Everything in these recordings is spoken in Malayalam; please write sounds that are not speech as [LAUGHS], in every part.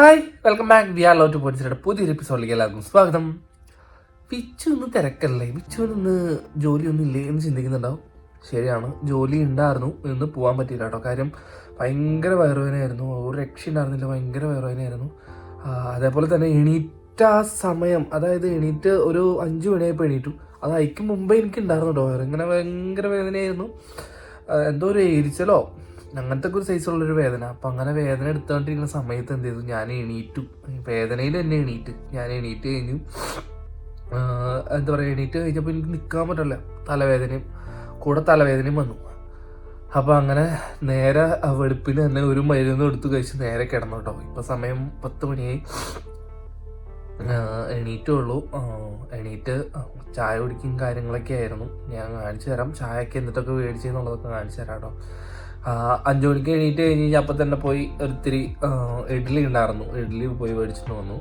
Hi welcome back we are law to പോലീസിയുടെ പുതിയൊരു എപ്പിസോഡിലേക്ക് എല്ലാവർക്കും സ്വാഗതം. വിച്ചു ഇന്ന് തിരക്കല്ലേ? വിച്ചു ഇന്ന് ജോലിയൊന്നും ഇല്ലേ എന്ന് ചിന്തിക്കുന്നുണ്ടാവും. ശരിയാണ് ജോലി ഉണ്ടായിരുന്നു. ഇന്ന് പോകാൻ പറ്റിയില്ല കേട്ടോ. കാര്യം ഭയങ്കര വയറുവേനായിരുന്നു ഒരു രക്ഷ ഉണ്ടായിരുന്നില്ല. ഭയങ്കര വയറുവേനായിരുന്നു അതേപോലെ തന്നെ എണീറ്റ ആ സമയം അതായത് എണീറ്റ് ഒരു അഞ്ച് മണിയായപ്പോൾ എണീറ്റു. അത് അയക്കും മുമ്പേ എനിക്ക് ഉണ്ടായിരുന്നു കേട്ടോ ഇങ്ങനെ ഭയങ്കര വേദനയായിരുന്നു. എന്തോ ഒരു എരിച്ചലോ അങ്ങനത്തെ ഒരു സൈസുള്ളൊരു വേദന. അപ്പം അങ്ങനെ വേദന എടുത്തുകൊണ്ടിരിക്കുന്ന സമയത്ത് എന്ത് ചെയ്തു? ഞാൻ എണീറ്റു. വേദനയിൽ തന്നെ എണീറ്റ്. ഞാൻ എണീറ്റ് കഴിഞ്ഞു. എന്താ പറയുക എണീറ്റ് കഴിഞ്ഞപ്പോൾ എനിക്ക് നിൽക്കാൻ പറ്റില്ല തലവേദനയും കൂടെ തലവേദനയും വന്നു. അപ്പോൾ അങ്ങനെ നേരെ വെളുപ്പിന് തന്നെ ഒരു മരുന്ന് എടുത്ത് കഴിച്ച് നേരെ കിടന്നു കേട്ടോ ഇപ്പം സമയം പത്ത് മണിയായി. എണീറ്റുള്ളൂ. എണീറ്റേ ചായ കുടിക്കും കാര്യങ്ങളൊക്കെ ആയിരുന്നു. ഞാൻ കാണിച്ചു തരാം. ചായയൊക്കെ എന്നിട്ടൊക്കെ മേടിച്ചെന്നുള്ളതൊക്കെ കാണിച്ചു തരാം കേട്ടോ. അഞ്ചു മണിക്ക് എണീറ്റ് കഴിഞ്ഞ് അപ്പം തന്നെ പോയി ഒരിത്തിരി ഇഡ്ഡലി ഉണ്ടായിരുന്നു. ഇഡ്ഡലി പോയി മേടിച്ചിട്ട് വന്നു.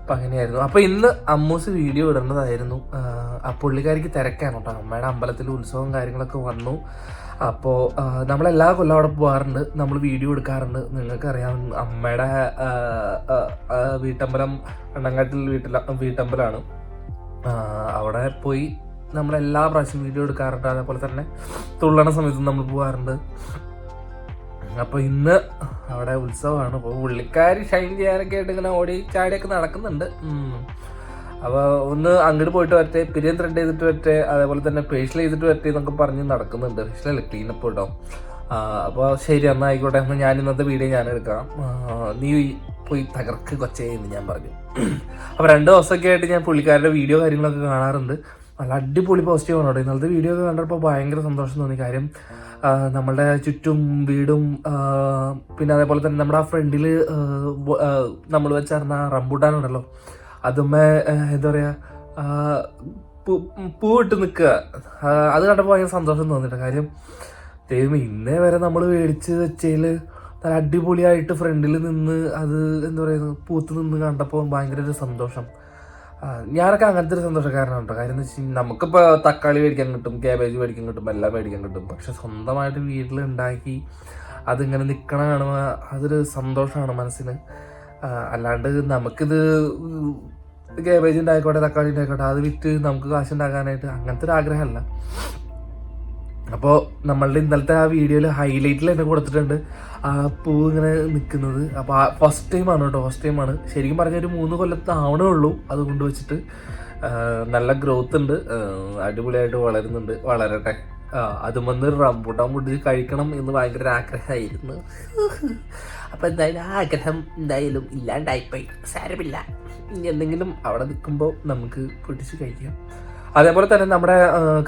അപ്പം അങ്ങനെയായിരുന്നു. അപ്പോൾ ഇന്ന് അമ്മൂസ് വീഡിയോ ഇടേണ്ടതായിരുന്നു ആ, പുള്ളിക്കാരിക്ക് തിരക്കാണ് കേട്ടോ. അമ്മയുടെ അമ്പലത്തിൽ ഉത്സവം കാര്യങ്ങളൊക്കെ വന്നു. അപ്പോൾ നമ്മളെല്ലാ കൊല്ലം അവിടെ പോകാറുണ്ട് നമ്മൾ വീഡിയോ എടുക്കാറുണ്ട്. നിങ്ങൾക്കറിയാം അമ്മയുടെ വീട്ടമ്പലം അണ്ണങ്കാട്ടിൽ വീട്ടില വീട്ടമ്പലമാണ് അവിടെ പോയി നമ്മളെല്ലാ പ്രാവശ്യം വീഡിയോ എടുക്കാറുണ്ട്. അതേപോലെ തന്നെ തുള്ളണ സമയത്തും നമ്മൾ പോകാറുണ്ട് അപ്പോൾ ഇന്ന് അവിടെ ഉത്സവമാണ്. അപ്പോൾ പുള്ളിക്കാരി ഷൈൻ ചെയ്യാനൊക്കെ ആയിട്ട് ഇങ്ങനെ ഓടി ചാടിയൊക്കെ നടക്കുന്നുണ്ട്. അപ്പോൾ ഒന്ന് അങ്ങോട്ട് പോയിട്ട് വരട്ടെ പിരിയൻ ത്രെഡ് ചെയ്തിട്ട് വരട്ടെ അതേപോലെ തന്നെ ഫേഷ്യൽ ചെയ്തിട്ട് വരട്ടെ എന്നൊക്കെ പറഞ്ഞ് നടക്കുന്നുണ്ട്. ഫേഷ്യലല്ല ക്ലീനപ്പ് കേട്ടോ. അപ്പോൾ ശരി എന്നാൽ ആയിക്കോട്ടെ. എന്നാൽ ഞാൻ ഇന്നത്തെ വീഡിയോ ഞാൻ എടുക്കാം. നീ പോയി തകർക്ക് കൊച്ചേ എന്ന് ഞാൻ പറഞ്ഞു. അപ്പോൾ രണ്ട് ദിവസമൊക്കെ ആയിട്ട് ഞാൻ പുള്ളിക്കാരുടെ വീഡിയോ കാര്യങ്ങളൊക്കെ കാണാറുണ്ട്. നല്ല അടിപൊളി പോസിറ്റീവ് ആണ് കേട്ടോ. ഇന്നലത്തെ വീഡിയോ ഒക്കെ കണ്ടപ്പോൾ ഭയങ്കര സന്തോഷം തോന്നി. കാര്യം നമ്മളുടെ ചുറ്റും വീടും പിന്നെ അതേപോലെ തന്നെ നമ്മുടെ ആ ഫ്രണ്ടിൽ നമ്മൾ വെച്ചിരുന്ന റംബൂട്ടാനുണ്ടല്ലോ അതുമ്മേ ആ, എന്താ പറയുക പൂവിട്ട് നിൽക്കുക. അത് കണ്ടപ്പോൾ ഭയങ്കര സന്തോഷം തോന്നിയിട്ട് കാര്യം ദൈവം ഇന്നേ വരെ നമ്മൾ മേടിച്ച് വെച്ചതിൽ നല്ല അടിപൊളിയായിട്ട് ഫ്രണ്ടിൽ നിന്ന് അത് എന്താ പറയുക പൂത്ത് നിന്ന് കണ്ടപ്പോൾ ഭയങ്കര ഒരു സന്തോഷം. ഞാനൊക്കെ അങ്ങനത്തെ ഒരു സന്തോഷക്കാരനാണ് കേട്ടോ കാര്യം എന്ന് വെച്ച് കഴിഞ്ഞാൽ നമുക്കിപ്പോൾ തക്കാളി മേടിക്കാൻ കിട്ടും ക്യാബേജ് മേടിക്കാൻ കിട്ടും എല്ലാം മേടിക്കാൻ കിട്ടും. പക്ഷെ സ്വന്തമായിട്ട് വീട്ടിൽ ഉണ്ടാക്കി അതിങ്ങനെ നിൽക്കണ കാണുമ്പോൾ അതൊരു സന്തോഷമാണ് മനസ്സിന്. അല്ലാണ്ട് നമുക്കിത് ക്യാബേജ് ഉണ്ടായിക്കോട്ടെ തക്കാളി ഉണ്ടായിക്കോട്ടെ അത് വിറ്റ് നമുക്ക് കാശ് ഉണ്ടാക്കാനായിട്ട് അങ്ങനത്തെ ഒരു ആഗ്രഹമല്ല. അപ്പോൾ നമ്മളുടെ ഇന്നലത്തെ ആ വീഡിയോയിൽ ഹൈലൈറ്റിൽ തന്നെ കൊടുത്തിട്ടുണ്ട്. ആ പൂ ഇങ്ങനെ നിൽക്കുന്നത് അപ്പോൾ ആ ഫസ്റ്റ് ടൈമാണ് കേട്ടോ ഫസ്റ്റ് ടൈമാണ് ശരിക്കും പറഞ്ഞാൽ ഒരു മൂന്ന് കൊല്ലത്ത് ആവണേ ഉള്ളൂ അതുകൊണ്ട് വെച്ചിട്ട്. നല്ല ഗ്രോത്ത് ഉണ്ട്. അടിപൊളിയായിട്ട് വളരുന്നുണ്ട്. വളരട്ടെ. അതും വന്ന് റംബൂട്ടാൻ പൊട്ടിച്ച് കഴിക്കണം എന്ന് ഭയങ്കര ആഗ്രഹമായിരുന്നു. അപ്പം എന്തായാലും ആ ആഗ്രഹം എന്തായാലും ഇല്ലാണ്ടായിപ്പോയി. സാരമില്ല. ഇനി എന്തെങ്കിലും അവിടെ നിൽക്കുമ്പോൾ നമുക്ക് പൊട്ടിച്ച് കഴിക്കാം. അതേപോലെ തന്നെ നമ്മുടെ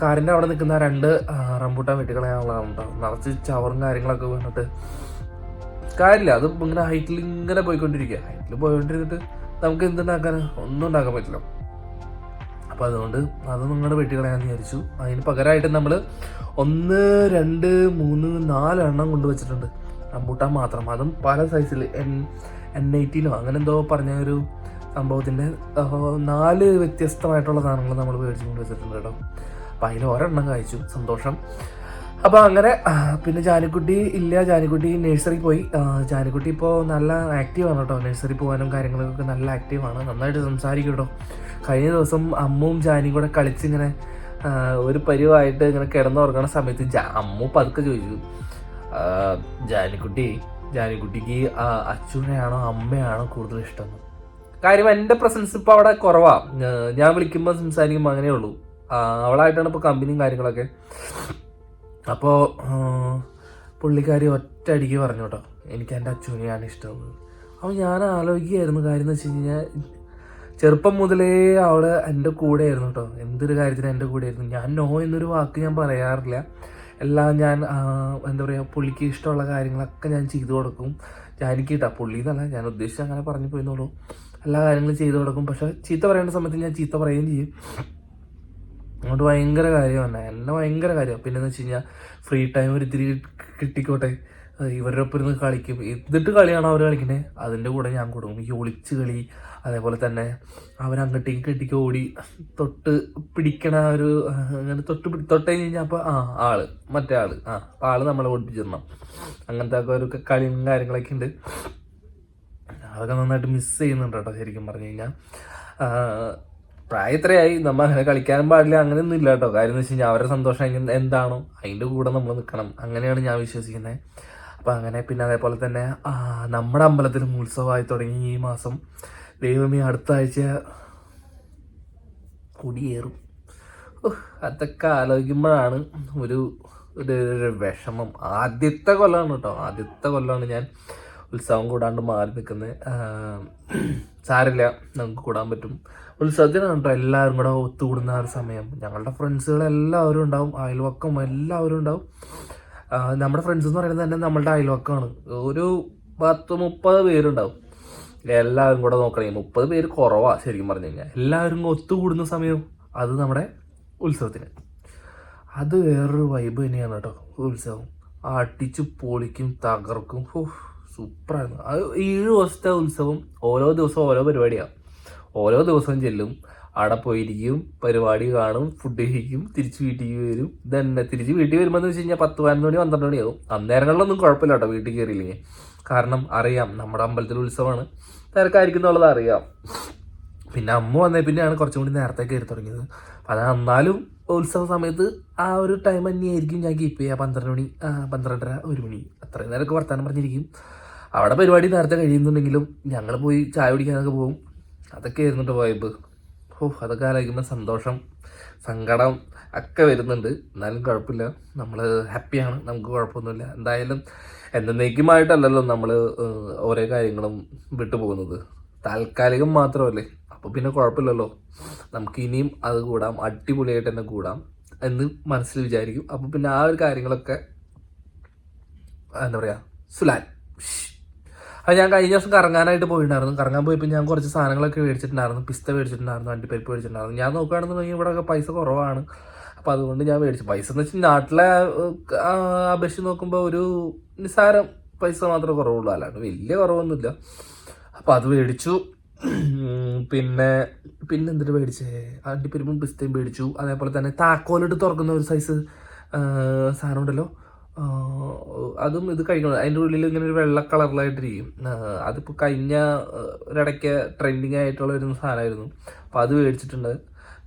കാറിന്റെ അവിടെ നിൽക്കുന്ന രണ്ട് റംബൂട്ടാൻ വെട്ടിക്കളയാനുള്ളതാണ് നിറച്ച് ചവറും കാര്യങ്ങളൊക്കെ വന്നിട്ട്. കാര്യമില്ല അത് ഇങ്ങനെ ഹൈറ്റിൽ ഇങ്ങനെ പോയിക്കൊണ്ടിരിക്കുക. ഹൈറ്റിൽ പോയിക്കൊണ്ടിരുന്നിട്ട് നമുക്ക് എന്തുണ്ടാക്കാൻ ഒന്നും ഉണ്ടാക്കാൻ പറ്റില്ല. അപ്പോൾ അതുകൊണ്ട് അത് നിങ്ങളുടെ വെട്ടിക്കളയാന്ന് വിചാരിച്ചു. അതിന് പകരമായിട്ട് നമ്മൾ ഒന്ന് രണ്ട് മൂന്ന് നാല് എണ്ണം കൊണ്ടുവച്ചിട്ടുണ്ട്. റംബൂട്ടാൻ മാത്രം. അതും പല സൈസിൽ എൻ എൻ എയ്റ്റീനോ അങ്ങനെ എന്തോ പറഞ്ഞ ഒരു സംഭവത്തിന്റെ നാല് വ്യത്യസ്തമായിട്ടുള്ള സാധനങ്ങൾ നമ്മൾ മേടിച്ചു കൊണ്ട് വെച്ചിട്ടുണ്ട് കേട്ടോ. അപ്പം അതിൽ ഒരെണ്ണം കഴിച്ചു സന്തോഷം. അപ്പോൾ അങ്ങനെ പിന്നെ ജാനിക്കുട്ടി ഇല്ല ജാനിക്കുട്ടി നഴ്സറി പോയി. ജാനിക്കുട്ടി ഇപ്പോൾ നല്ല ആക്റ്റീവാണ് കേട്ടോ. നഴ്സറി പോകാനും കാര്യങ്ങളൊക്കെ നല്ല ആക്റ്റീവാണ് നന്നായിട്ട് സംസാരിക്കും കേട്ടോ. കഴിഞ്ഞ ദിവസം അമ്മും ജാനിയും കൂടെ കളിച്ചിങ്ങനെ ഒരു പരിവായിട്ട് ഇങ്ങനെ കിടന്നുറങ്ങണ സമയത്ത് അമ്മു പതുക്കെ ചോദിച്ചു. ജാനിക്കുട്ടി ജാനിക്കുട്ടിക്ക് അച്ഛനെയാണോ അമ്മയാണോ കൂടുതൽ ഇഷ്ടം എന്ന്?" കാര്യം എന്റെ പ്രസൻസ് ഇപ്പോൾ അവിടെ കുറവാ. ഞാൻ വിളിക്കുമ്പോൾ സംസാരിക്കുമ്പോൾ അങ്ങനെയേ ഉള്ളൂ അവളായിട്ടാണ് ഇപ്പോൾ കമ്പനിയും കാര്യങ്ങളൊക്കെ. അപ്പോൾ പുള്ളിക്കാരി ഒറ്റ അടിക്ക് പറഞ്ഞു കേട്ടോ. എനിക്ക് എന്റെ അച്ഛനെയാണ് ഇഷ്ടം. അപ്പോൾ ഞാൻ ആലോചിക്കുകയായിരുന്നു കാര്യം എന്ന് വെച്ച് കഴിഞ്ഞാൽ ചെറുപ്പം മുതലേ അവൾ എന്റെ കൂടെ ആയിരുന്നു കേട്ടോ. എന്തൊരു കാര്യത്തിന് എന്റെ കൂടെ ആയിരുന്നു ഞാൻ നോ എന്നൊരു വാക്ക് ഞാൻ പറയാറില്ല. എല്ലാം ഞാൻ എന്താ പറയുക പുള്ളിക്ക് ഇഷ്ടമുള്ള കാര്യങ്ങളൊക്കെ ഞാൻ ചെയ്തു കൊടുക്കും. ഞാൻ എനിക്ക് കേട്ടോ പുള്ളി എന്നല്ല ഞാൻ ഉദ്ദേശിച്ച് അങ്ങനെ പറഞ്ഞു പോയെന്നുള്ളൂ എല്ലാ കാര്യങ്ങളും ചെയ്തു കൊടുക്കും. പക്ഷെ ചീത്ത പറയേണ്ട സമയത്ത് ഞാൻ ചീത്ത പറയുകയും ചെയ്യും. അതുകൊണ്ട് ഭയങ്കര കാര്യമാണ്. എന്നെ ഭയങ്കര കാര്യമാണ്. പിന്നെ എന്ന് വെച്ച് കഴിഞ്ഞാൽ ഫ്രീ ടൈം ഒരു ഇത്തിരി കിട്ടിക്കോട്ടെ. ഇവരുടെ ഒപ്പം ഇരുന്ന് കളിക്കും. എന്നിട്ട് കളിയാണ് അവർ കളിക്കുന്നത് അതിന്റെ കൂടെ ഞാൻ കൊടുക്കും ഈ ഒളിച്ച് കളി അതേപോലെ തന്നെ അവരങ്ങോട്ടേക്ക് കെട്ടിക്ക് ഓടി തൊട്ട് പിടിക്കണ ഒരു അങ്ങനെ തൊട്ട് പിടി തൊട്ട് കഴിഞ്ഞ് കഴിഞ്ഞാൽ അപ്പോൾ ആ ആൾ മറ്റേ ആൾ ആ ആൾ നമ്മളെ ഓടിപ്പിച്ചിരണം അങ്ങനത്തെ ഒക്കെ ഒരു കളിയും കാര്യങ്ങളൊക്കെ ഉണ്ട്. അതൊക്കെ നന്നായിട്ട് മിസ് ചെയ്യുന്നുണ്ട് കേട്ടോ ശരിക്കും പറഞ്ഞു കഴിഞ്ഞാൽ പ്രായത്രയായി നമ്മൾ അങ്ങനെ കളിക്കാനും പാടില്ല അങ്ങനെയൊന്നും ഇല്ല കേട്ടോ. കാര്യം എന്ന് വെച്ച് കഴിഞ്ഞാൽ അവരുടെ സന്തോഷം എന്താണോ അതിന്റെ കൂടെ നമ്മൾ നിൽക്കണം അങ്ങനെയാണ് ഞാൻ വിശ്വസിക്കുന്നത് അപ്പോൾ അങ്ങനെ പിന്നെ അതേപോലെ തന്നെ നമ്മുടെ അമ്പലത്തിലും ഉത്സവമായി തുടങ്ങി ഈ മാസം. ദൈവമേ അടുത്ത ആഴ്ച കുടിയേറും. അതൊക്കെ ആലോചിക്കുമ്പോഴാണ് ഒരു ഒരു വിഷമം. ആദ്യത്തെ കൊല്ലമാണ് കേട്ടോ. ആദ്യത്തെ കൊല്ലമാണ് ഞാൻ. ഉത്സവം കൂടാണ്ട് മാറി നിൽക്കുന്നത് സാരില്ല നമുക്ക് കൂടാൻ പറ്റും. ഉത്സവത്തിനാണ് കേട്ടോ എല്ലാവരും കൂടെ ഒത്തുകൂടുന്ന ഒരു സമയം. ഞങ്ങളുടെ ഫ്രണ്ട്സുകൾ എല്ലാവരും ഉണ്ടാവും അയൽവക്കം എല്ലാവരും ഉണ്ടാവും. നമ്മുടെ ഫ്രണ്ട്സ് എന്ന് പറയുന്നത് തന്നെ നമ്മളുടെ അയൽവക്കമാണ്. ഒരു പത്ത് മുപ്പത് പേരുണ്ടാവും. എല്ലാവരും കൂടെ നോക്കണേ മുപ്പത് പേര് കുറവാ ശരിക്കും പറഞ്ഞു കഴിഞ്ഞാൽ. എല്ലാവരും കൂടെ ഒത്തുകൂടുന്ന സമയം അത് നമ്മുടെ ഉത്സവത്തിന്. അത് വേറൊരു വൈബ് തന്നെയാണ് കേട്ടോ ഉത്സവം. അടിച്ചു പൊളിക്കും തകർക്കും. സൂപ്പറായിരുന്നു അത് ഏഴ് ദിവസത്തെ ഉത്സവം ഓരോ ദിവസവും ഓരോ പരിപാടിയാണ് ഓരോ ദിവസവും ചെല്ലും. അവിടെ പോയിരിക്കും പരിപാടി കാണും ഫുഡ് കഴിക്കും തിരിച്ച് വീട്ടിൽ വരും. ഇതന്നെ തിരിച്ച് വീട്ടിൽ വരുമ്പോൾ എന്ന് വെച്ച് കഴിഞ്ഞാൽ പത്ത് പതിനൊന്ന് മണി പന്ത്രണ്ട് മണിയാവും അന്നേരങ്ങളിലൊന്നും കുഴപ്പമില്ല കേട്ടോ വീട്ടിൽ കയറിയില്ലെങ്കിൽ കാരണം അറിയാം നമ്മുടെ അമ്പലത്തിൽ ഉത്സവമാണ്. തിരക്കായിരിക്കും എന്നുള്ളത് അറിയാം. പിന്നെ അമ്മ വന്നേ പിന്നെയാണ് കുറച്ചും കൂടി നേരത്തെ കയറി തുടങ്ങിയത്. അത് എന്നാലും ഉത്സവ സമയത്ത് ആ ഒരു ടൈം തന്നെയായിരിക്കും ഞാൻ കീപ്പ് ചെയ്യുക പന്ത്രണ്ട് മണി പന്ത്രണ്ടര ഒരു മണി. അത്രയും നേരമൊക്കെ വർത്താനം പറഞ്ഞിരിക്കും. അവിടെ പരിപാടി നേരത്തെ കഴിയുന്നുണ്ടെങ്കിലും ഞങ്ങൾ പോയി ചായ കുടിക്കാനൊക്കെ പോകും. അതൊക്കെ ആയിരുന്നുണ്ട് വൈബ് ഓ അതൊക്കെ ആലോചിക്കുമ്പോൾ സന്തോഷം സങ്കടം ഒക്കെ വരുന്നുണ്ട്. എന്നാലും കുഴപ്പമില്ല. നമ്മൾ ഹാപ്പിയാണ് നമുക്ക് കുഴപ്പമൊന്നുമില്ല. എന്തായാലും എന്നേക്കുമായിട്ടല്ലല്ലോ നമ്മൾ ഓരോ കാര്യങ്ങളും വിട്ടുപോകുന്നത് താൽക്കാലികം മാത്രമല്ലേ? അപ്പോൾ പിന്നെ കുഴപ്പമില്ലല്ലോ. നമുക്ക് ഇനിയും അത് കൂടാം. അടിപൊളിയായിട്ട് തന്നെ കൂടാം എന്ന് മനസ്സിൽ വിചാരിക്കും. അപ്പോൾ പിന്നെ ആ ഒരു കാര്യങ്ങളൊക്കെ എന്താ പറയുക സുലാൻ അത് ഞാൻ കഴിഞ്ഞ ദിവസം കറങ്ങാനായിട്ട് പോയിട്ടുണ്ടായിരുന്നു. കറങ്ങാൻ പോയപ്പോൾ ഞാൻ കുറച്ച് സാധനങ്ങളൊക്കെ മേടിച്ചിട്ടുണ്ടായിരുന്നു. പിസ്ത മേടിച്ചിട്ടുണ്ടായിരുന്നു. അണ്ടിപ്പരിപ്പ് മേടിച്ചിട്ടുണ്ടായിരുന്നു. ഞാൻ നോക്കുകയാണെന്നുണ്ടെങ്കിൽ ഇവിടെ പൈസ കുറവാണ്. അപ്പോൾ അതുകൊണ്ട് ഞാൻ മേടിച്ചു. പൈസ എന്ന് വെച്ചാൽ നാട്ടിലെ അപേക്ഷിച്ച് നോക്കുമ്പോൾ ഒരു നിസ്സാരം പൈസ മാത്രമേ കുറവുള്ളൂ. അല്ലാണ്ട് വലിയ കുറവൊന്നുമില്ല. അപ്പോൾ അത് മേടിച്ചു. പിന്നെ പിന്നെ എന്തിട്ട് മേടിച്ചേ? അണ്ടിപ്പരിപ്പും പിസ്തയും മേടിച്ചു. അതേപോലെ തന്നെ താക്കോലിട്ട് തുറക്കുന്ന ഒരു സൈസ് സാധനം ഉണ്ടല്ലോ. അതും ഇത് കഴിക്കണം. അതിന്റെ ഉള്ളിൽ ഇങ്ങനെ ഒരു വെള്ള കളറിലായിട്ടിരിക്കും. അതിപ്പോൾ കഴിഞ്ഞ ഒരിടയ്ക്ക് ട്രെൻഡിങ് ആയിട്ടുള്ള ഒരു സാധനമായിരുന്നു. അപ്പോൾ അത് മേടിച്ചിട്ടുണ്ട്.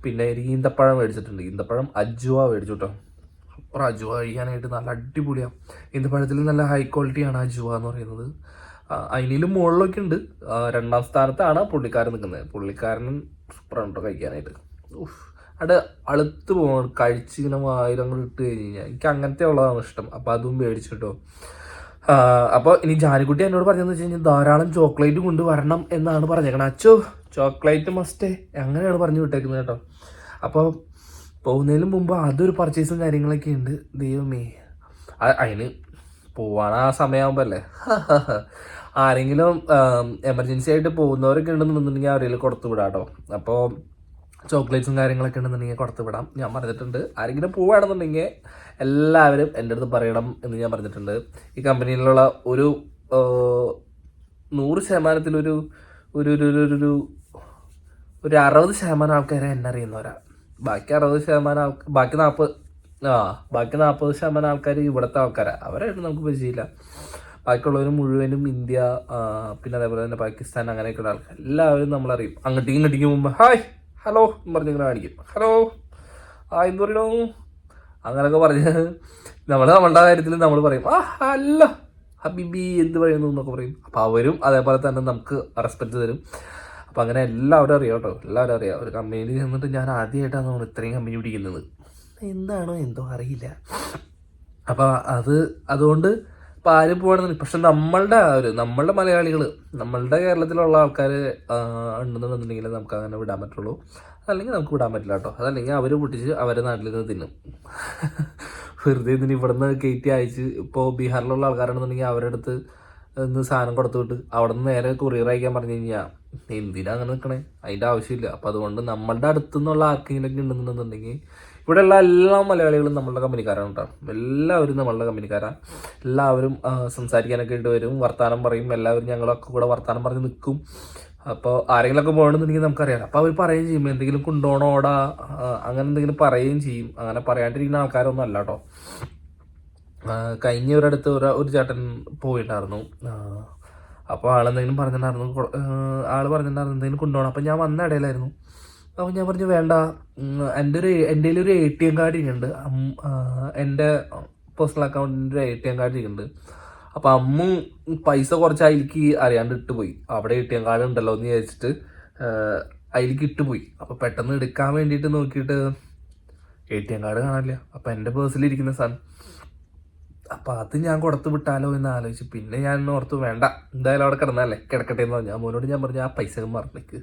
പിന്നെ എനിക്ക് ഈന്തപ്പഴം മേടിച്ചിട്ടുണ്ട്. ഈന്തപ്പഴം അജുവ മേടിച്ചു കേട്ടോ സൂപ്പർ അജുവ കഴിക്കാനായിട്ട് നല്ല അടിപൊളിയാണ് ഈന്തപ്പഴത്തിൽ നല്ല ഹൈ ക്വാളിറ്റിയാണ് അജുവ എന്ന് പറയുന്നത്. അതിലും മുകളിലൊക്കെ ഉണ്ട്. രണ്ടാം സ്ഥാനത്താണ് പുള്ളിക്കാരൻ നിൽക്കുന്നത്. പുള്ളിക്കാരനും സൂപ്പറാണ് കേട്ടോ കഴിക്കാനായിട്ട്. അവിടെ അളുത്ത് പോകണം കഴിച്ചിങ്ങനെ വായിലങ്ങൾ ഇട്ട് കഴിഞ്ഞ്. കഴിഞ്ഞാൽ എനിക്ക് അങ്ങനത്തെ ഉള്ളതാണ് ഇഷ്ടം. അപ്പോൾ അതും മേടിച്ചു കേട്ടോ. അപ്പോൾ ഇനി ജാനിക്കുട്ടി എന്നോട് പറഞ്ഞതെന്ന് വെച്ച് കഴിഞ്ഞാൽ ധാരാളം ചോക്ലേറ്റ് കൊണ്ടുവരണം എന്നാണ് പറഞ്ഞേക്കണത് അച്ചോ ചോക്ലേറ്റ് മസ്റ്റേ അങ്ങനെയാണ് പറഞ്ഞു വിട്ടേക്കുന്നത് കേട്ടോ. അപ്പോൾ പോകുന്നതിന് മുമ്പ് അതൊരു പർച്ചേസും കാര്യങ്ങളൊക്കെ ഉണ്ട്. ദൈവമേ. അതിന് പോവാൻ ആ സമയമാകുമ്പോൾ അല്ലേ? [LAUGHS] ആരെങ്കിലും എമർജൻസി ആയിട്ട് പോകുന്നവരൊക്കെ ഉണ്ടെന്നുണ്ടെങ്കിൽ അവരിൽ കൊടുത്തു വിടാം കേട്ടോ അപ്പോൾ ചോക്ലേറ്റ്സും കാര്യങ്ങളൊക്കെ ഉണ്ടെന്നുണ്ടെങ്കിൽ കൊടുത്തു വിടാം. ഞാൻ പറഞ്ഞിട്ടുണ്ട്. ആരെങ്കിലും പോവുകയാണെന്നുണ്ടെങ്കിൽ എല്ലാവരും എന്റെ അടുത്ത് പറയണം എന്ന് ഞാൻ പറഞ്ഞിട്ടുണ്ട്. ഈ കമ്പനിയിലുള്ള ഒരു നൂറ് ശതമാനത്തിലൊരു ഒരു ഒരു ഒരു ഒരു ഒരു അറുപത് ശതമാനം ആൾക്കാരെ എന്നെ അറിയുന്നവരാ. ബാക്കി അറുപത് ശതമാനം ആൾക്കാർ ബാക്കി നാൽപ്പത് ആ ബാക്കി നാൽപ്പത് ശതമാനം ആൾക്കാർ ഇവിടുത്തെ ആൾക്കാരാണ് അവരായിട്ട് നമുക്ക് പരിചയമില്ല. ബാക്കിയുള്ളവർ മുഴുവനും ഇന്ത്യ പിന്നെ അതേപോലെ തന്നെ പാകിസ്ഥാൻ അങ്ങനെയൊക്കെയുള്ള ആൾക്കാർ എല്ലാവരും നമ്മളറിയും അങ്ങോട്ടേക്ക് ഇങ്ങോട്ടേക്ക് മുമ്പ് ഹായ്! ഹലോ എന്ന് പറഞ്ഞിങ്ങനെ കാണിക്കും. ഹലോ. ആ എന്ത് പറയണോ? അങ്ങനെയൊക്കെ പറഞ്ഞ് നമ്മൾ നമ്മളുടെ കാര്യത്തിൽ നമ്മൾ പറയും ആ അല്ല ഹബിബി എന്ത് പറയുന്നു? എന്നൊക്കെ പറയും. അപ്പോൾ അവരും അതേപോലെ തന്നെ നമുക്ക് റെസ്പെക്റ്റ് തരും. അപ്പം അങ്ങനെ എല്ലാവരും അറിയാം കേട്ടോ. എല്ലാവരും അറിയാം. ഒരു കമ്പനിയിൽ ചെന്നിട്ട് ഞാൻ ആദ്യമായിട്ടാണ് നമ്മൾ ഇത്രയും കമ്പനി പിടിക്കുന്നത്. എന്താണോ എന്തോ അറിയില്ല. അപ്പോൾ അത് അതുകൊണ്ട് ഇപ്പോൾ ആര് പോകണമെന്നില്ല പക്ഷെ നമ്മളുടെ ഒരു നമ്മളുടെ മലയാളികൾ നമ്മളുടെ കേരളത്തിലുള്ള ആൾക്കാർ ഉണ്ടെന്നുണ്ടെങ്കിൽ നമുക്ക് അങ്ങനെ വിടാൻ പറ്റുള്ളൂ. അതല്ലെങ്കിൽ നമുക്ക് വിടാൻ പറ്റില്ല കേട്ടോ. അതല്ലെങ്കിൽ അവർ പൊട്ടിച്ച് അവരെ നാട്ടിൽ നിന്ന് തിന്നും. വെറുതെ ഇതിന് ഇവിടുന്ന് കയറ്റി അയച്ച് ഇപ്പോൾ ബീഹാറിലുള്ള ആൾക്കാരാണെന്നുണ്ടെങ്കിൽ അവരുടെ അടുത്ത് നിന്ന് സാധനം കൊടുത്തു വിട്ട് അവിടെ നിന്ന് നേരെ കൊറിയർ അയക്കാൻ പറഞ്ഞു കഴിഞ്ഞാൽ എന്തിനാ അങ്ങനെ നിൽക്കണേ അതിന്റെ ആവശ്യമില്ല. അപ്പോൾ അതുകൊണ്ട് നമ്മളുടെ അടുത്തു നിന്നുള്ള ആർക്കെങ്കിലൊക്കെ ഉണ്ടെന്നുണ്ടെന്നുണ്ടെങ്കിൽ ഇവിടെയുള്ള എല്ലാ മലയാളികളും നമ്മളുടെ കമ്പനിക്കാരാണ് കേട്ടോ. എല്ലാവരും നമ്മളുടെ കമ്പനിക്കാരാണ് എല്ലാവരും സംസാരിക്കാനൊക്കെ ഇട്ട് വരും വർത്താനം പറയും എല്ലാവരും ഞങ്ങളൊക്കെ കൂടെ വർത്താനം പറഞ്ഞ് നിൽക്കും അപ്പോൾ ആരെങ്കിലുമൊക്കെ പോകണമെന്നുണ്ടെങ്കിൽ നമുക്കറിയാം അപ്പോൾ അവർ പറയുകയും ചെയ്യും എന്തെങ്കിലും കൊണ്ടുപോകണോടാ അങ്ങനെ എന്തെങ്കിലും പറയുകയും ചെയ്യും. അങ്ങനെ പറയാണ്ടിരിക്കുന്ന ആൾക്കാരൊന്നും അല്ല കേട്ടോ. കഴിഞ്ഞ ഒരിടത്ത് ഒരു ഒരു ചേട്ടൻ പോയിട്ടുണ്ടായിരുന്നു. അപ്പോൾ ആളെന്തെങ്കിലും പറഞ്ഞിട്ടുണ്ടായിരുന്നു ആൾ പറഞ്ഞിട്ടുണ്ടായിരുന്നു എന്തെങ്കിലും കൊണ്ടുപോകണം അപ്പോൾ ഞാൻ വന്ന ഇടയിലായിരുന്നു. അപ്പോൾ ഞാൻ പറഞ്ഞു വേണ്ട. എന്റെ ഒരു എന്റെ ഒരു എ ടി എം കാർഡ് ഇരിക്കുന്നുണ്ട്. എന്റെ പേഴ്സണൽ അക്കൗണ്ടിന്റെ എ ടി എം കാർഡ് ഇരിക്കുന്നുണ്ട്. അപ്പോൾ അമ്മ പൈസ കുറച്ച് അതിലേക്ക് അറിയാണ്ട് ഇട്ടുപോയി അവിടെ എ ടി എം കാർഡ് ഉണ്ടല്ലോ എന്ന് വിചാരിച്ചിട്ട് ഏഹ്, അതിലേക്ക് ഇട്ടുപോയി അപ്പോൾ പെട്ടെന്ന് എടുക്കാൻ വേണ്ടിയിട്ട് നോക്കിയിട്ട് എ ടി എം കാർഡ് കാണില്ല അപ്പം എന്റെ പേഴ്സിലിരിക്കുന്ന സാധനം. അപ്പം അത് ഞാൻ കൊടുത്തു വിട്ടാലോ എന്ന് ആലോചിച്ച്. പിന്നെ ഞാൻ ഓർത്തു വേണ്ട. എന്തായാലും അവിടെ കിടന്നല്ലേ? കിടക്കട്ടെ എന്ന് പറഞ്ഞു. മോനോട് ഞാൻ പറഞ്ഞു ആ പൈസ മറന്നേക്ക്.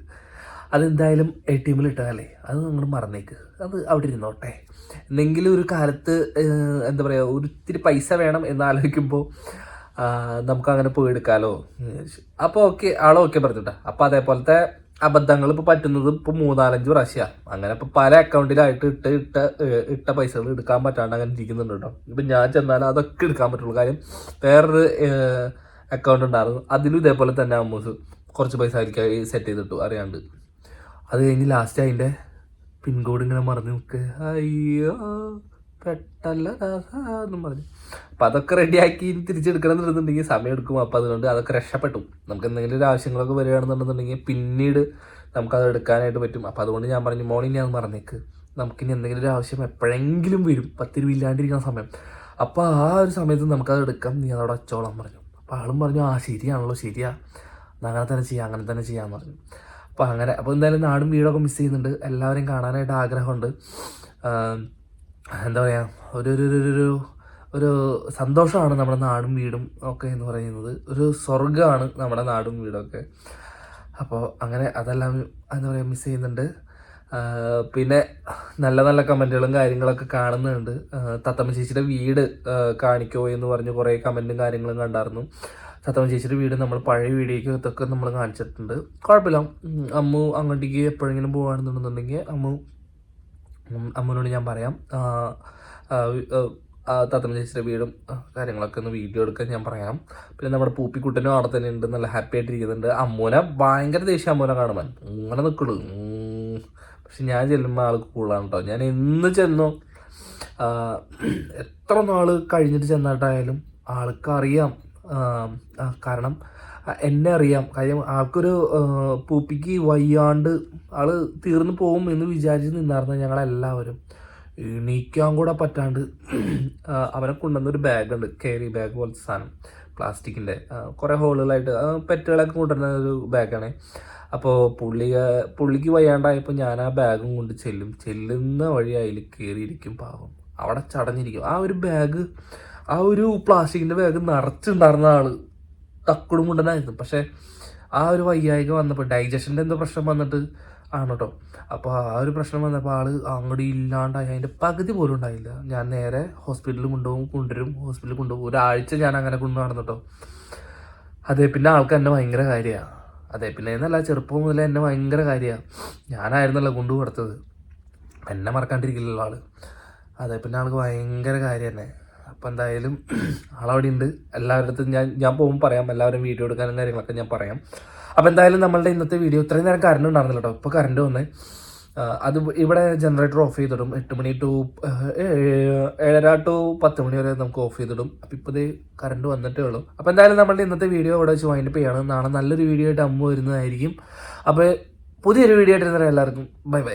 അതെന്തായാലും എ ടി എമ്മിൽ ഇട്ടതല്ലേ? അത് നിങ്ങൾ മറന്നേക്ക്. അത് അവിടെ ഇരുന്നോട്ടെ. എന്തെങ്കിലും ഒരു കാലത്ത് എന്താ പറയുക ഒരിത്തിരി പൈസ വേണം എന്നാലോചിക്കുമ്പോൾ നമുക്ക് അങ്ങനെ പോയി എടുക്കാമല്ലോ അപ്പോൾ ഓക്കെ ആളോ ഓക്കെ പറഞ്ഞിട്ടാ. അപ്പോൾ അതേപോലത്തെ അബദ്ധങ്ങൾ ഇപ്പോൾ പറ്റുന്നത് ഇപ്പോൾ മൂന്നാലഞ്ച് പ്രാവശ്യമാണ് അങ്ങനെ ഇപ്പോൾ പല അക്കൗണ്ടിലായിട്ട് ഇട്ട് ഇട്ട ഇട്ട പൈസകൾ എടുക്കാൻ പറ്റാണ്ട് അങ്ങനെ ഇരിക്കുന്നുണ്ട് കേട്ടോ. ഇപ്പം ഞാൻ ചെന്നാൽ അതൊക്കെ എടുക്കാൻ പറ്റുള്ളൂ. കാര്യം വേറൊരു അക്കൗണ്ട് ഉണ്ടായിരുന്നു. അതിലും ഇതേപോലെ തന്നെ അമ്മൂസ് കുറച്ച് പൈസ ആയിരിക്കും സെറ്റ് ചെയ്തിട്ടു അറിയാണ്ട്. അത് കഴിഞ്ഞ് ലാസ്റ്റ് അതിന്റെ പിൻകോഡ് ഇങ്ങനെ മറന്നു നിൽക്കുക അയ്യോ പെട്ടല്ല എന്നും പറഞ്ഞു. അപ്പം അതൊക്കെ റെഡിയാക്കി തിരിച്ചെടുക്കണം എന്നുണ്ടെന്നുണ്ടെങ്കിൽ സമയം എടുക്കും. അപ്പം അതുകൊണ്ട് അതൊക്കെ രക്ഷപ്പെട്ടു. നമുക്ക് എന്തെങ്കിലും ഒരു ആവശ്യങ്ങളൊക്കെ വരികയാണെന്നുണ്ടെന്നുണ്ടെങ്കിൽ പിന്നീട് നമുക്കത് എടുക്കാനായിട്ട് പറ്റും. അപ്പം അതുകൊണ്ട് ഞാൻ പറഞ്ഞു മോർണിംഗ് ഞാൻ മറന്നേക്ക് നമുക്കിനി എന്തെങ്കിലും ഒരു ആവശ്യം എപ്പോഴെങ്കിലും വരും. പത്ത് രൂപ ഇല്ലാണ്ടിരിക്കുന്ന സമയം. അപ്പോൾ ആ ഒരു സമയത്ത് നമുക്കത് എടുക്കാം. നീ അതവിടെ വച്ചോളാൻ പറഞ്ഞു. അപ്പോൾ ആളും പറഞ്ഞു ആ ശരിയാണല്ലോ ശരിയാ. അങ്ങനെ തന്നെ ചെയ്യാം അങ്ങനെ തന്നെ ചെയ്യാമെന്ന് പറഞ്ഞു. അപ്പോൾ അങ്ങനെ അപ്പോൾ എന്തായാലും നാടും വീടൊക്കെ മിസ് ചെയ്യുന്നുണ്ട്. എല്ലാവരെയും കാണാനായിട്ട് ആഗ്രഹമുണ്ട്. എന്താ പറയുക ഒരു ഒരു ഒരു- ഒരു ഒരു സന്തോഷമാണ് നമ്മുടെ നാടും വീടും ഒക്കെ എന്ന് പറയുന്നത്. ഒരു സ്വർഗമാണ് നമ്മുടെ നാടും വീടൊക്കെ. അപ്പോൾ അങ്ങനെ അതെല്ലാം എന്താ പറയുക മിസ് ചെയ്യുന്നുണ്ട്. പിന്നെ നല്ല നല്ല കമന്റുകളും കാര്യങ്ങളൊക്കെ കാണുന്നുണ്ട്. തത്തമ്മ ചേച്ചിയുടെ വീട് കാണിക്കോ എന്ന് പറഞ്ഞ് കുറേ കമന്റും കാര്യങ്ങളും കണ്ടായിരുന്നു. തത്തമ്മ ചേച്ചിയുടെ വീട് നമ്മൾ പഴയ വീടേക്ക് ഇതൊക്കെ നമ്മൾ കാണിച്ചിട്ടുണ്ട്. കുഴപ്പമില്ല. അമ്മു അങ്ങോട്ടേക്ക് എപ്പോഴെങ്കിലും പോകുകയാണെന്നുണ്ടെന്നുണ്ടെങ്കിൽ അമ്മു അമ്മനോട് ഞാൻ പറയാം. തത്തമ്മ ചേച്ചിയുടെ വീടും കാര്യങ്ങളൊക്കെ ഒന്ന് വീഡിയോ എടുക്കാൻ ഞാൻ പറയാം. പിന്നെ നമ്മുടെ പൂപ്പിക്കുട്ടനും അവിടെ തന്നെ ഉണ്ട് നല്ല ഹാപ്പി ആയിട്ടിരിക്കുന്നുണ്ട് അമ്മൂനെ ഭയങ്കര ദേഷ്യം അമ്മൂനെ കാണുമ്പോൾ അങ്ങനെ നിൽക്കുള്ളൂ. പക്ഷെ ഞാൻ ചെല്ലുമ്പോൾ ആൾക്ക് കൂളാണ് കേട്ടോ ഞാൻ എന്ന് ചെന്നു എത്ര നാൾ കഴിഞ്ഞിട്ട് ചെന്നിട്ടായാലും ആൾക്ക് അറിയാം ആ, ആ, കാരണം എന്നെ അറിയാം. കാര്യം ആൾക്കൊരു പൂപ്പിക്ക് വയ്യാണ്ട് ആൾ തീർന്നു പോകും എന്ന് വിചാരിച്ച് നിന്നായിരുന്നു ഞങ്ങളെല്ലാവരും. എണീക്കാൻ കൂടെ പറ്റാണ്ട് അവനെ കൊണ്ടുവന്നൊരു ബാഗുണ്ട്. കേരി ബാഗ് പോലത്തെ സാധനം. പ്ലാസ്റ്റിക്കിന്റെ കുറേ ഹോളുകളായിട്ട് പെറ്റുകളൊക്കെ കൊണ്ടുവരുന്ന ഒരു ബാഗാണ്. അപ്പോൾ പുള്ളി പുള്ളിക്ക് വയ്യാണ്ടായപ്പോൾ ഞാൻ ആ ബാഗും കൊണ്ട് ചെല്ലും. ചെല്ലുന്ന വഴി അതിൽ കയറിയിരിക്കും പാവം. അവിടെ ചടഞ്ഞിരിക്കും. ആ ഒരു ബാഗ് ആ ഒരു പ്ലാസ്റ്റിക്കിന്റെ ബാഗ് നിറച്ചുണ്ടായിരുന്ന ആൾ തക്കുടും കൊണ്ടുതന്നായിരുന്നു പക്ഷേ ആ ഒരു വയ്യായിക വന്നപ്പോൾ ഡൈജഷന്റെ എന്തോ പ്രശ്നം വന്നിട്ട് ആണ് കേട്ടോ അപ്പോൾ ആ ഒരു പ്രശ്നം വന്നപ്പോൾ ആൾ അങ്ങോട്ട് ഇല്ലാണ്ടായി. അതിന്റെ പകുതി പോലും ഉണ്ടായില്ല. ഞാൻ നേരെ ഹോസ്പിറ്റലിൽ കൊണ്ടുപോകും കൊണ്ടുവരും. ഹോസ്പിറ്റലിൽ കൊണ്ടുപോകും. ഒരാഴ്ച ഞാൻ അങ്ങനെ കൊണ്ടു നടന്നു കേട്ടോ അതേ പിന്നെ ആൾക്ക് എന്നെ ഭയങ്കര കാര്യമാണ് അതെ പിന്നെ എന്നല്ല ചെറുപ്പം മുതലേ എന്നെ ഭയങ്കര കാര്യമാണ് ഞാനായിരുന്നല്ലോ കൊണ്ടു കൊടുത്തത്. എന്നെ മറക്കാണ്ടിരിക്കില്ലല്ലോ ആൾ അതേ പിന്നെ ആൾക്ക് ഭയങ്കര കാര്യം തന്നെ അപ്പം എന്തായാലും ആളവിടെ ഉണ്ട് എല്ലാവരുടെ അടുത്തും ഞാൻ ഞാൻ പോകുമ്പോൾ പറയാം. എല്ലാവരും വീഡിയോ എടുക്കാനും കാര്യങ്ങളൊക്കെ ഞാൻ പറയാം. അപ്പം എന്തായാലും നമ്മളുടെ ഇന്നത്തെ വീഡിയോ ഇത്രയും നേരം കറണ്ട് ഉണ്ടായിരുന്നില്ല കേട്ടോ. ഇപ്പോൾ കറണ്ട് വന്നേ അത് ഇവിടെ ജനറേറ്റർ ഓഫ് ചെയ്തിടും. എട്ട് മണി ടു ഏഴര ടു പത്ത് മണി വരെ നമുക്ക് ഓഫ് ചെയ്തിടും. അപ്പം ഇപ്പോൾ ഇത് കറണ്ട് വന്നിട്ടേ ഉള്ളൂ. അപ്പോൾ എന്തായാലും നമ്മളുടെ ഇന്നത്തെ വീഡിയോ ഇവിടെ വെച്ച് വൈൻഡപ്പ് ചെയ്യണം. നാളെ നല്ലൊരു വീഡിയോ ആയിട്ട് അമ്മ വരുന്നതായിരിക്കും. അപ്പോൾ പുതിയൊരു വീഡിയോ ആയിട്ട് എല്ലാവർക്കും ബൈ ബൈ